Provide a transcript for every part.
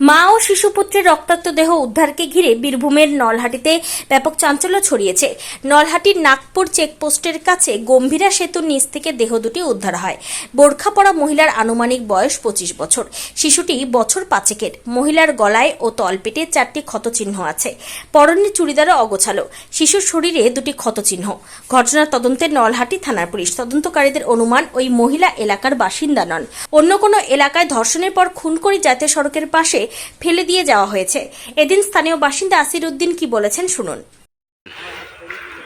মা ও শিশুপুত্রের রক্তাক্ত দেহ উদ্ধারকে ঘিরে বীরভূমের নলহাটিতে ব্যাপক চাঞ্চল্য ছড়িয়েছে। নলহাটির নাগপুর চেকপোস্টের কাছে গম্ভীরা সেতুর নিচ থেকে দেহ দুটি উদ্ধার হয়। বোরখা পরা মহিলার আনুমানিক বয়স পঁচিশ বছর। শিশুটি বছর পাঁচেকের। মহিলার গলায় ও তলপেটে চারটি ক্ষতচিহ্ন আছে। পরনে চুড়িদারও অগোছালো। শিশুর শরীরে দুটি ক্ষতচিহ্ন। ঘটনার তদন্তে নলহাটি থানার পুলিশ তদন্তকারীদের অনুমান ওই মহিলা এলাকার বাসিন্দা নন। অন্য কোনো এলাকায় ধর্ষণের পর খুন করে জাতীয় সড়কের পাশে ফেলে দিয়ে যাওয়া হয়েছে। এদিন স্থানীয় বাসিন্দা আসির উদ্দিন কি বলেছেন শুনুন।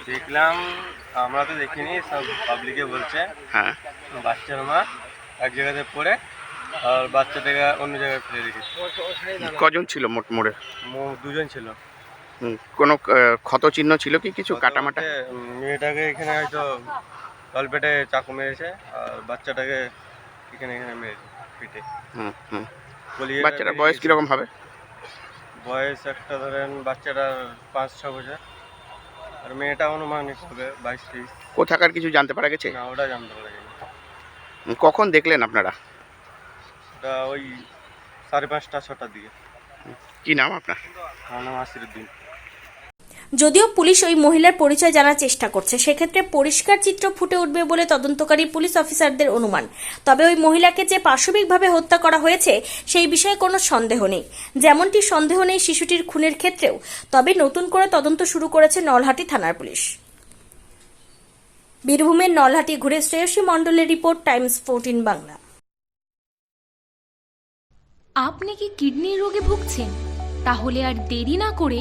দেখলাম আমরা তো দেখিনি সব পাবলিকে বলছে। হ্যাঁ। বাচ্চার মা এক জায়গাতে পড়ে আর বাচ্চাটাকে অন্য জায়গায় ফেলে রেখেছে। কজন ছিল মোট মোড়ে? মো- দুজন ছিল। হুম, কোনো ক্ষত চিহ্ন ছিল কি কিছু কাটামাটা? মেয়েটাকে এখানে হয়তো তলপেটে চাকু মেরেছে আর বাচ্চাটাকে এখানে এখানে মেরেছে পিঠে। হুম হুম। বাচ্চাটার বয়স কীরকম হবে? বয়স একটা ধরেন বাচ্চাটার পাঁচ ছ বছর। আর মেয়েটা অনুমানিক হবে বাইশ তেইশ। কোথাকার কিছু জানতে পারা গেছে? না ওটা জানতে পারা গেছে। কখন দেখলেন আপনারা? ওই সাড়ে পাঁচটা ছটার দিকে। কি নাম আপনার? আমার নাম আসিরুদ্দিন যদিও পুলিশ ওই মহিলার পরিচয় জানার চেষ্টা করছে, সেক্ষেত্রে পরিষ্কার চিত্র ফুটে উঠবে বলে তদন্তকারী পুলিশ অফিসারদের অনুমান। তবে ওই মহিলাকে যে পাশবিকভাবে হত্যা করা হয়েছে, সেই বিষয়ে কোনো সন্দেহ নেই। যেমনটি সন্দেহ নেই শিশুটির খুনের ক্ষেত্রেও, তবে নতুন করে তদন্ত শুরু করেছে নলহাটি থানার পুলিশ। বীরভূমের নলহাটি ঘুরে শ্রেয়সী মণ্ডলের রিপোর্ট, টাইমস ফোরটিন বাংলা। আপনি কি কিডনির রোগে ভুগছেন? তাহলে আর দেরি না করে